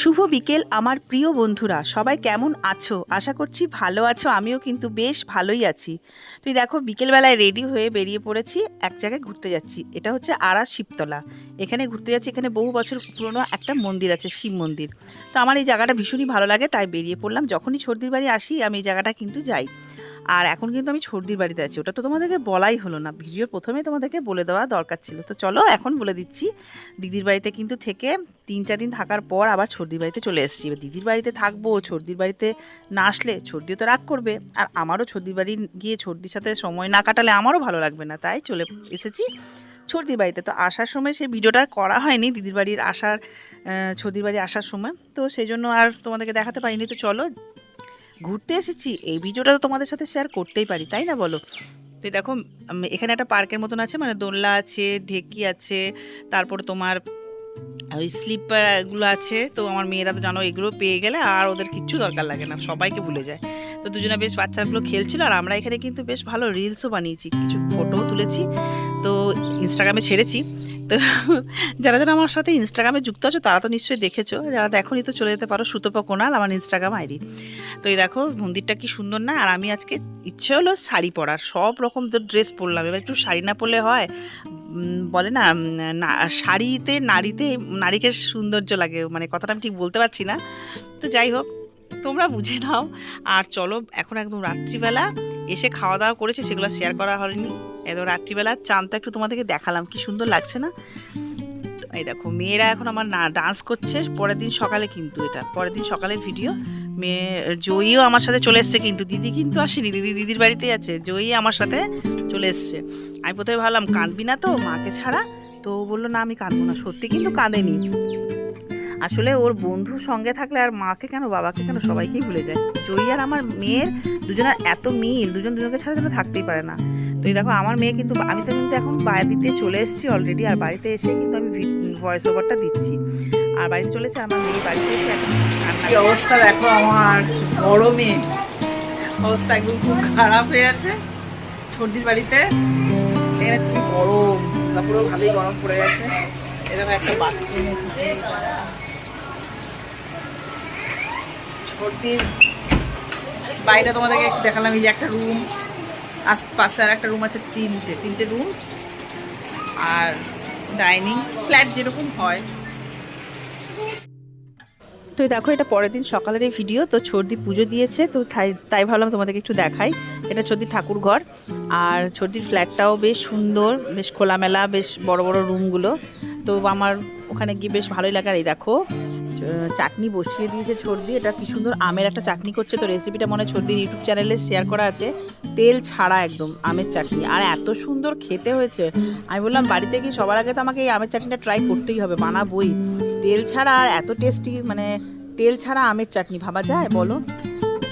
শুভ বিকেল, আমার প্রিয় বন্ধুরা। সবাই কেমন আছো? আশা করছি ভালো আছো, আমিও কিন্তু বেশ ভালোই আছি। তুই দেখো, বিকেলবেলায় রেডি হয়ে বেরিয়ে পড়েছি, এক জায়গায় ঘুরতে যাচ্ছি। এটা হচ্ছে আরা শিবতলা। এখানে ঘুরতে যাচ্ছি, এখানে বহু বছর পুরনো একটা মন্দির আছে, শিব মন্দির। তো আমার এই জায়গাটা ভীষণই ভালো লাগে, তাই বেরিয়ে পড়লাম। যখনই সর্দির বাড়ি আসি, আমি এই জায়গাটা কিন্তু যাই। আর এখন কিন্তু আমি সর্দির বাড়িতে আছি। ওটা তো তোমাদেরকে বলাই হলো না। ভিডিওর প্রথমে তোমাদেরকে বলে দেওয়া দরকার ছিল। তো চলো এখন বলে দিচ্ছি, দিদির বাড়িতে কিন্তু থেকে তিন চার দিন থাকার পর আবার সর্দির বাড়িতে চলে এসেছি। এবার দিদির বাড়িতে থাকব সর্দির বাড়িতে না আসলে সর্দিও তো রাগ করবে। আর আমারও সর্দির বাড়ি গিয়ে সর্দির সাথে সময় না কাটালে আমারও ভালো লাগবে না। তাই চলে এসেছি সর্দির বাড়িতে। তো আসার সময় সেই ভিডিওটা করা হয়নি দিদির বাড়ির আসার সর্দির বাড়ি আসার সময়। তো সেই জন্য আর তোমাদেরকে দেখাতে পারিনি। তো চলো ঘুরতে এসেছি, এই ভিডিওটা তো তোমাদের সাথে শেয়ার করতেই পারি, তাই না বলো? তো দেখো এখানে একটা পার্কের মতন আছে মানে দোলনা আছে, ঢেকি আছে, তারপরে তোমার ওই স্লিপারগুলো আছে, তো আমার মেয়েরা তো জানো এগুলো পেয়ে গেলে আর ওদের কিচ্ছু দরকার লাগে না, সবাইকে ভুলে যায়। তো দুজনে বেশ বাচ্চাগুলো খেলছিল, আর আমরা এখানে কিন্তু বেশ ভালো রিলসও বানিয়েছি, কিছু ফটোও তুলেছি। তো ইনস্টাগ্রামে ছেড়েছি। তো যারা যারা আমার সাথে ইনস্টাগ্রামে যুক্ত আছো, তারা তো নিশ্চয়ই দেখেছ। যারা দেখোনি তো চলে যেতে পারো, সুতপা কোনাল, আমার ইনস্টাগ্রাম আইডি তো এই দেখো, মন্দিরটা কি সুন্দর না? আর আমি আজকে ইচ্ছে হলো শাড়ি পরার, সব রকম তো ড্রেস পরলাম। এবার একটু শাড়ি না পরলে হয় বলে না না, শাড়িতে, নারীতে, নারীকে সৌন্দর্য লাগে মানে কথাটা আমি ঠিক বলতে পারছি না। তো যাই হোক, তোমরা বুঝে নাও। আর চলো, এখন একদম রাত্রিবেলা এসে খাওয়া দাওয়া করেছে, সেগুলো শেয়ার করা হয়নি। একদম রাত্রিবেলা চাঁদটা একটু তোমাদেরকে দেখালাম, কি সুন্দর লাগছে না? এই দেখো, মেয়েরা এখন আমার না ডান্স করছে, পরের দিন সকালে কিন্তু এটা, পরের দিন সকালের ভিডিও মেয়ে, জয়ীও আমার সাথে চলে এসছে কিন্তু, দিদি কিন্তু আসেনি, দিদি দিদির বাড়িতেই আছে, জয়ী আমার সাথে চলে এসছে। আমি প্রথমে ভাবলাম, কাঁদবি না তো, মাকে ছাড়া? তো বলল, না, আমি কাঁদবো না। সত্যি কিন্তু কাঁদেনি। আসলে ওর বন্ধু সঙ্গে থাকলে আর মাকে কেন বাবাকে কেন সবাইকেই ভুলে যায়? জয়ী আর আমার মেয়ের দুজনের এত মিল দুজন দুজনকে ছাড়া যেন থাকতেই পারে না। তো এই দেখো আমার মেয়ে কিন্তু আমি তো কিন্তু এখন বাড়িতে চলে এসেছি অলরেডি আর বাড়িতে এসে কিন্তু আমি ভয়েস ওভারটা দিচ্ছি। আর বাড়িতে চলে এসে আমার মেয়ে বাড়িতে এসে এখন অবস্থা দেখো আমার গরমে অবস্থা একদম খুব খারাপ হয়ে আছে। সর্দির বাড়িতে। এখানে খুব গরম। তারপরেও ভালোই গরম পড়ে গেছে। এরকম একটা বাথরুম। বাইরে তোমাদেরকে দেখালাম, এই যে একটা রুম পাশে আর একটা রুম আছে তিনটে। তিনটে রুম আর ডাইনিং ফ্ল্যাট যেরকম হয়। তো দেখো, এটা পরের দিন সকালের এই ভিডিও তো ছর্দি পুজো দিয়েছে, তো তাই তাই ভাবলাম তোমাদেরকে একটু দেখাই। এটা ছর্দির ঠাকুর ঘর, আর ছর্দির ফ্ল্যাটটাও বেশ সুন্দর, বেশ খোলামেলা, বেশ বড় বড় রুমগুলো তো আমার ওখানে গিয়ে বেশ ভালোই লাগে। আর এই দেখো চাটনি বসিয়ে দিয়েছে ছর্দি এটা কি সুন্দর আমের একটা চাটনি করছে। তো রেসিপিটা মনে ছর্দির ইউটিউব চ্যানেলে শেয়ার করা আছে। তেল ছাড়া একদম আমের চাটনি। আর এত সুন্দর খেতে হয়েছে। আমি বললাম, বাড়িতে গিয়ে সবার আগে তো আমাকে এই আমের চাটনিটা ট্রাই করতেই হবে, বানাবোই। তেল ছাড়া আর এত টেস্টি মানে তেল ছাড়া আমের চাটনি, ভাবা যায়? বলো।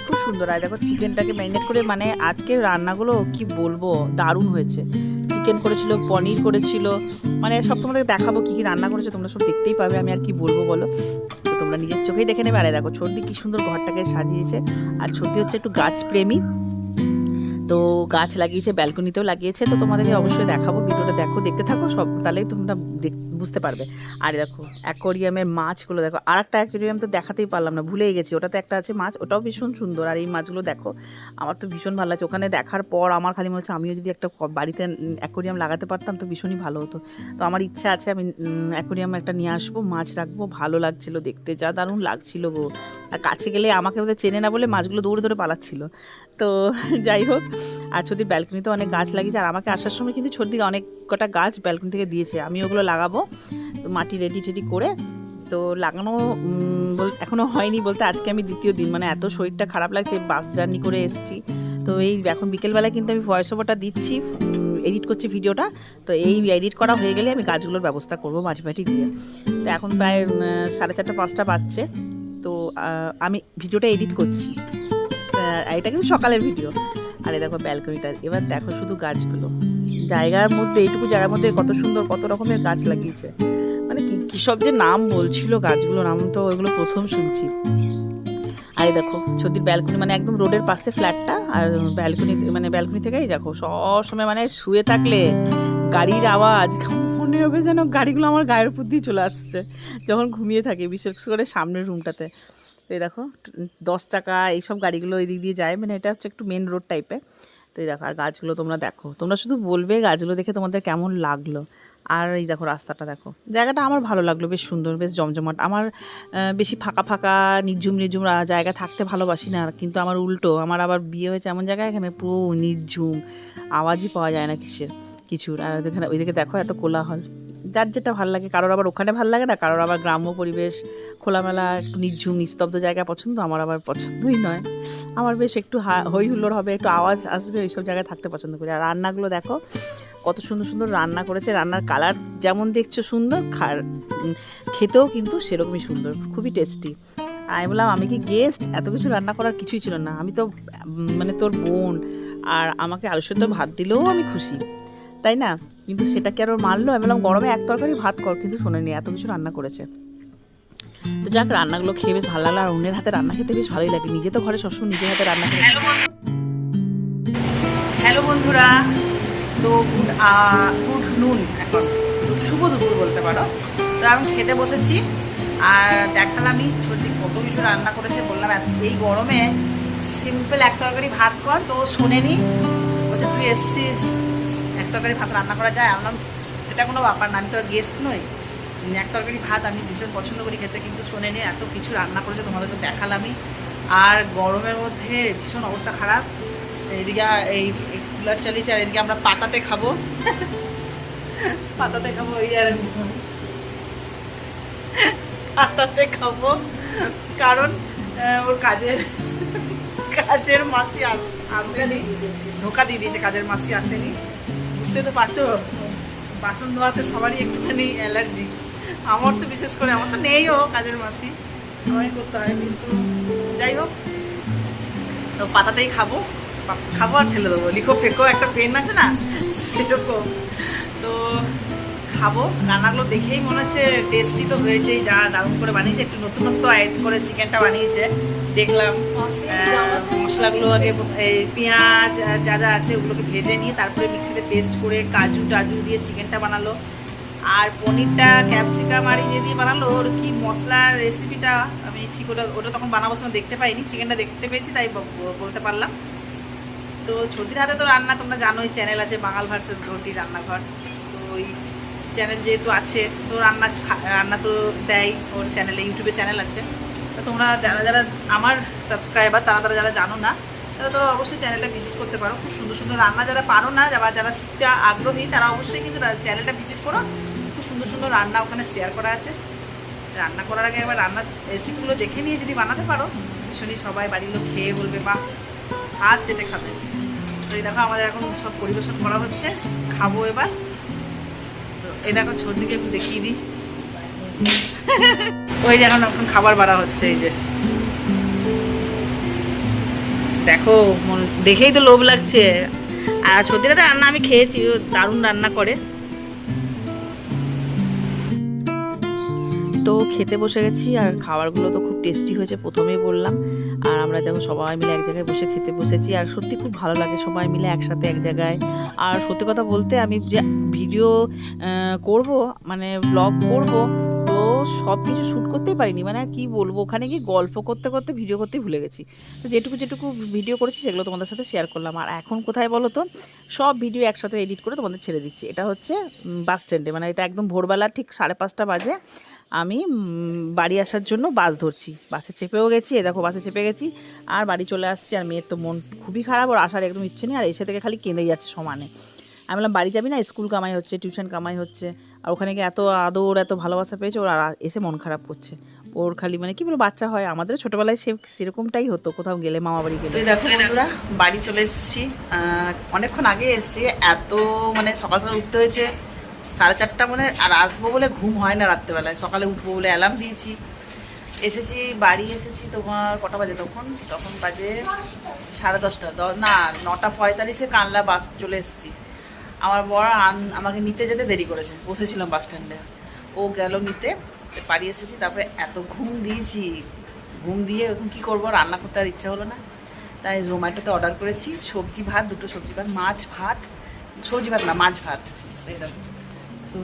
খুব সুন্দর। আর দেখো চিকেনটাকে ম্যারিনেট করে মানে আজকের রান্নাগুলো কি বলব? দারুণ হয়েছে। চিকেন করেছিল, পনির করেছিল। মানে সব তোমাদের দেখাবো কি কি রান্না করেছে, তোমরা সব দেখতেই পাবে, আমি আর কি বলব বলো। তো তোমরা নিজের চোখেই দেখে নেবে, আরে দেখো, ছর্দি কি সুন্দর ঘরটাকে সাজিয়েছে। আর ছর্দি হচ্ছে একটু গাছ প্রেমী তো গাছ লাগিয়েছে, ব্যালকনিতেও লাগিয়েছে, তো তোমাদেরকে অবশ্যই দেখাবো, ভিডিওটা দেখো, দেখতে থাকো, সব, তাহলেই তোমরা বুঝতে পারবে। আর দেখো অ্যাকোরিয়ামের মাছগুলো দেখো আর একটা অ্যাকোরিয়াম তো দেখাতেই পারলাম না, ভুলেই গেছি, ওটাতে একটা আছে মাছ, ওটাও ভীষণ সুন্দর, আর এই মাছগুলো দেখো, আমার তো ভীষণ ভালো লাগছে, ওখানে দেখার পর আমার খালি মনে হচ্ছে আমিও যদি একটা বাড়িতে অ্যাকোরিয়াম লাগাতে পারতাম, তো ভীষণই ভালো হতো। তো আমার ইচ্ছা আছে আমি অ্যাকোরিয়াম একটা নিয়ে আসব, মাছ রাখব, ভালো লাগছিল দেখতে, যা দারুণ লাগছিল গো। আর কাছে গেলে আমাকে ওদের চেনে না বলে মাছগুলো দৌড়ে দৌড়ে পালাচ্ছিল। তো যাই হোক আর ছদির ব্যালকনিতে অনেক গাছ লাগিয়েছে আর আমাকে আসার সময় কিন্তু ছদিকে অনেক কটা গাছ ব্যালকনি থেকে দিয়েছে। আমি ওগুলো লাগাবো তো মাটি রেডি টেডি করে তো লাগানো উম, বল- এখনও হয়নি বলতে আজকে আমি দ্বিতীয় দিন মানে এত শরীরটা খারাপ লাগছে বাস জার্নি করে এসেছি। তো এই এখন বিকেলবেলায় কিন্তু আমি ভয়েস ওভারটা দিচ্ছি এডিট করছি ভিডিওটা তো এই এডিট করা হয়ে গেলে আমি গাছগুলোর ব্যবস্থা করব মাটি ফাটি দিয়ে। তো এখন প্রায় সাড়ে চারটা পাঁচটা বাজছে তো আমি ভিডিওটা এডিট করছি। এটা কিন্তু সকালের ভিডিও আরে দেখো ব্যালকনিটা এবার দেখো শুধু গাছগুলো। জায়গার মধ্যে, এইটুকু জায়গার মধ্যে কত সুন্দর, কত রকমের গাছ লাগিয়েছে। মানে কি সব যে নাম বলছিল গাছগুলোর নাম তো ওইগুলো প্রথম শুনছি। আর দেখো ছদির ব্যালকনি মানে একদম রোডের পাশে ফ্ল্যাটটা আর ব্যালকনি মানে ব্যালকনি থেকেই দেখো, সব সময় মানে শুয়ে থাকলে গাড়ির আওয়াজ মনে হবে যেন গাড়িগুলো আমার গায়ের উপর দিয়ে চলে আসছে। যখন ঘুমিয়ে থাকি, বিশেষ করে সামনের রুমটাতে তো এই দেখো, দশ চাকা এইসব গাড়িগুলো এই দিক দিয়ে যায় মানে এটা হচ্ছে একটু মেন রোড টাইপের তো এই দেখো, আর গাছগুলো তোমরা দেখো। তোমরা শুধু বলবে গাছগুলো দেখে তোমাদের কেমন লাগল। আর এই দেখো রাস্তাটা দেখো। জায়গাটা আমার ভালো লাগল, বেশ সুন্দর, বেশ জমজমাট। আমার বেশি ফাঁকা ফাঁকা, নির্ঝুম নির্ঝুম জায়গা থাকতে ভালোবাসি না আর কিন্তু আমার উল্টো, আমার আবার বিয়ে হয়েছে এমন জায়গায় এখানে পুরো নির্ঝুম, আওয়াজই পাওয়া যায় না কিসের, কিছুর। আর এখানে ওইদিকে দেখো এত কোলাহল। যার যেটা ভালো লাগে, কারোর আবার ওখানে ভালো লাগে না, কারোর আবার গ্রাম্য পরিবেশ, খোলামেলা, একটু নির্ঝুম, নিস্তব্ধ জায়গা পছন্দ, আমার আবার পছন্দই নয়। আমার বেশ একটু হই হুল্লোড় হবে, একটু আওয়াজ আসবে, ওইসব জায়গায় থাকতে পছন্দ করি। আর রান্নাগুলো দেখো, কত সুন্দর সুন্দর রান্না করেছে, রান্নার কালার যেমন দেখছ সুন্দর, খার খেতেও কিন্তু সেরকমই সুন্দর, খুবই টেস্টি। আমি বললাম, আমি কি গেস্ট এত কিছু রান্না করার কিছুই ছিল না। আমি তো মানে তোর বোন, আর আমাকে আলু ভাত দিলেও আমি খুশি। তাই না? কিন্তু সেটা কি আর ওর মারলো। আমি বললাম গরমে এক তরকারি ভাত কর। কিন্তু শোনেনি, এত কিছু রান্না করেছে। তো যাক, রান্নাগুলো খেয়ে বেশ ভালো লাগল। আর অন্যের হাতে রান্না খেতে বেশ ভালোই লাগে। নিজে তো ঘরে সবসময় নিজের হাতে রান্না খেতে হ্যালো বন্ধুরা। তো গুড গুড নুন এখন। শুভ দুপুর বলতে পারো। তো আমি খেতে বসেছি। আর দেখালাম আমি সত্যি কত কিছু রান্না করেছে। বললাম এই গরমে সিম্পল এক তরকারি ভাত কর। তো শোনেনি। বলছে, তুই এসছিস? তরকারি ভাত রান্না করা যায়। আমার সেটা কোনো ব্যাপার না, আমি তো গেস্ট নই। এক তরকারি ভাত, আমি ভীষণ পছন্দ করি খেতে, কিন্তু শোনে শোনেনি এত কিছু রান্না করেছে তোমাদেরকে দেখালামই। আর গরমের মধ্যে ভীষণ অবস্থা খারাপ। এদিকে এই কুলার চালিয়েছে, আর এদিকে আমরা পাতাতে খাব। পাতাতে খাব, এই আর পাতাতে খাব। কারণ ওর কাজের কাজের মাসি আস- ধোকা দিয়ে দিয়েছে, কাজের মাসি আসেনি। বুঝতে তো পারছ বাসন ধোয়াতে সবারই একটুখানি অ্যালার্জি। আমার তো বিশেষ করে আমার তো নেই নেইও কাজের মাসি। আমারই করতে হয় কিন্তু যাই হোক। তো পাতাতেই খাব খাব আর ফেলে দেবো। লিখো ফেকো একটা পেন আছে না? সেরকম। তো খাব রান্নাগুলো দেখেই মনে হচ্ছে টেস্টি তো হয়েছেই যা দারুণ করে বানিয়েছে। একটু নতুনত্ব অ্যাড করে চিকেনটা বানিয়েছে। দেখলাম। মশলাগুলো আগে পেঁয়াজ যা যা আছে ওগুলোকে ভেজে নিয়ে তারপরে মিক্সিতে পেস্ট করে কাজু টাজু দিয়ে চিকেনটা বানালো। আর পনিরটা ক্যাপসিকাম আর ইয়ে দিয়ে বানালো, ওর কি মশলার রেসিপিটা আমি ঠিক ওটা ওটা তখন বানাবো সময় দেখতে পাইনি, চিকেনটা দেখতে পেয়েছি তাই বলতে পারলাম। তো ছুটির হাতে তো রান্না, তোমরা জানোই চ্যানেল আছে বাঙাল ভার্সেস ঘটি রান্নাঘর। তো ওই চ্যানেল যেহেতু আছে, তো রান্না রান্না তো দেয়, ওর চ্যানেলে ইউটিউবে চ্যানেল আছে। তো তোমরা যারা যারা আমার সাবস্ক্রাইবার তারা তারা যারা জানো না, তারা তোরা অবশ্যই চ্যানেলটা ভিজিট করতে পারো। খুব সুন্দর সুন্দর রান্না যারা পারো না, যারা যারা শিখতে আগ্রহী, তারা অবশ্যই কিন্তু চ্যানেলটা ভিজিট করো। খুব সুন্দর সুন্দর রান্না ওখানে শেয়ার করা আছে। রান্না করার আগে একবার রান্নার রেসিপিগুলো দেখে নিয়ে যদি বানাতে পারো, ভীষণই সবাই বাড়ির লোক খেয়ে বলবে বা হাত চেটে খাবে। তো এই দেখো আমাদের এখন সব পরিবেশন করা হচ্ছে। খাব এবার। তো এটা এখন সর্দিকে একটু দেখিয়ে দিই। ওই যে এখন এখন খাবার বাড়া হচ্ছে, এই যে। দেখো দেখেই তো লোভ লাগছে। আর সর্দিটা তো রান্না আমি খেয়েছি, ও দারুণ রান্না করে। তো খেতে বসে গেছি, আর খাবারগুলো তো খুব টেস্টি হয়েছে, প্রথমেই বললাম। আর আমরা দেখো, সবাই মিলে এক জায়গায় বসে খেতে বসেছি, আর সত্যি খুব ভালো লাগে সবাই মিলে একসাথে এক জায়গায়। আর সত্যি কথা বলতে, আমি যে ভিডিও করব মানে ব্লগ করব সব কিছু শ্যুট করতেই পারিনি। মানে কি বলব, ওখানে গিয়ে গল্প করতে করতে ভিডিও করতে ভুলে গেছি। তো যেটুকু যেটুকু ভিডিও করেছি, সেগুলো তোমাদের সাথে শেয়ার করলাম। আর এখন কোথায় বলো তো, সব ভিডিও একসাথে এডিট করে তোমাদের ছেড়ে দিচ্ছি। এটা হচ্ছে বাস স্ট্যান্ডে মানে এটা একদম ভোরবেলা ঠিক সাড়ে পাঁচটা বাজে। আমি বাড়ি আসার জন্য বাস ধরছি। বাসে চেপেও গেছি এ দেখো বাসে চেপে গেছি। আর বাড়ি চলে আসছি, আর মেয়ের তো মন খুবই খারাপ, ওর আসার একদম ইচ্ছে নেই। আর এসে থেকে খালি কেঁদেই যাচ্ছে সমানে। আমি বললাম, বাড়ি যাবি না? স্কুল কামাই হচ্ছে, টিউশন কামাই হচ্ছে। আর ওখানে গিয়ে এত আদর, এত ভালোবাসা পেয়েছে, ওর আর এসে মন খারাপ করছে। ওর খালি মানে কি বলব, বাচ্চা হয়। আমাদের ছোটবেলায় সে সেরকমটাই হতো, কোথাও গেলে মামা বাড়ি গেলে। দেখো বাড়ি চলে এসেছি। অনেকক্ষণ আগে এসেছি, এত মানে সকাল সকাল উঠতে হয়েছে, সাড়ে চারটা মানে আর আসব বলে ঘুম হয় না রাত্রেবেলায়। সকালে উঠবো বলে অ্যালার্ম দিয়েছি। এসেছি, বাড়ি এসেছি তোমার কটা বাজে তখন? তখন বাজে সাড়ে দশটা না, নটা পঁয়তাল্লিশে কানলা বাস চলে এসেছি। আমার বড় আমাকে নিতে যেতে দেরি করেছে। বসেছিলাম বাস স্ট্যান্ডে ও গেল নিতে, বাড়ি এসেছি, তারপরে এত ঘুম দিয়েছি। ঘুম দিয়ে এখন কী করব, রান্না করতে আর ইচ্ছা হলো না। তাই জোম্যাটোতে অর্ডার করেছি, সবজি ভাত, দুটো সবজি ভাত, মাছ ভাত, সবজি ভাত না, মাছ ভাত। তো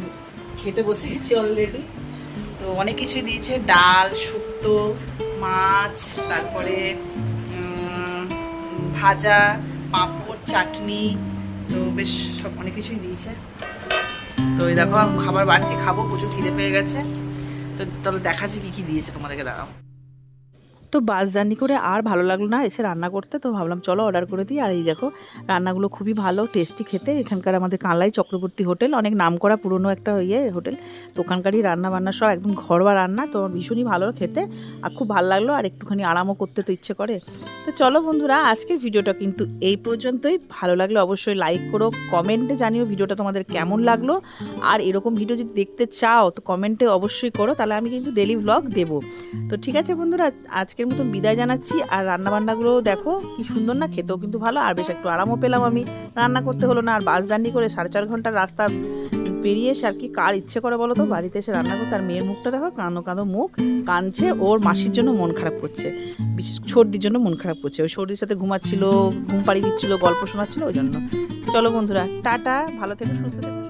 খেতে বসে গেছি অলরেডি তো অনেক কিছুই দিয়েছে, ডাল, শুক্তো, মাছ, তারপরে ভাজা, পাঁপড়, চাটনি তো বেশ সব অনেক কিছুই দিয়েছে। তো এই দেখো, খাবার বাড়ছি, খাব, প্রচুর খিদে পেয়ে গেছে। তো তাহলে দেখাচ্ছি কি কি দিয়েছে তোমাদেরকে, দাঁড়াও। তো বাস জার্নি করে আর ভালো লাগল না এসে রান্না করতে, তো ভাবলাম চলো অর্ডার করে দিই। আর এই দেখো, রান্নাগুলো খুবই ভালো টেস্টি খেতে। এখানকার আমাদের কানলাই চক্রবর্তী হোটেল, অনেক নাম করা পুরনো একটা ইয়ে হোটেল। তো ওখানকারই রান্না বান্না সব একদম ঘরোয়া রান্না, তো ভীষণই ভালো খেতে। আর খুব ভালো লাগল, আর একটুখানি আরামও করতে তো ইচ্ছে করে। তো চলো বন্ধুরা, আজকের ভিডিওটা কিন্তু এই পর্যন্তই। ভালো লাগলে অবশ্যই লাইক করো কমেন্টে জানিও ভিডিওটা তোমাদের কেমন লাগল। আর এরকম ভিডিও যদি দেখতে চাও, তো কমেন্টে অবশ্যই করো, তাহলে আমি কিন্তু ডেলি ভ্লগ দেবো। তো ঠিক আছে বন্ধুরা আজকের মতন বিদায় জানাচ্ছি। আর রান্না বান্নাগুলো দেখো কি সুন্দর না, খেতেও কিন্তু ভালো। আর বেশ একটু আরামও পেলাম আমি। রান্না করতে হলো না, আর বাস জার্নি করে সাড়ে চার ঘণ্টার রাস্তা পেরিয়ে এসে আর কি কার ইচ্ছে করে বলো তো? বাড়িতে এসে রান্না করতে, আর মেয়ের মুখটা দেখো, কাঁদো কাঁদো মুখ, কাঁদছে, ওর মাসির জন্য মন খারাপ করছে। বিশেষ সর্দির জন্য মন খারাপ করছে। ওই সর্দির সাথে ঘুমাচ্ছিল, ঘুম পাড়িয়ে দিচ্ছিল, গল্প শোনাচ্ছিল, ওই জন্য। চলো বন্ধুরা, টাটা, ভালো থেকো, সুস্থ থেকো।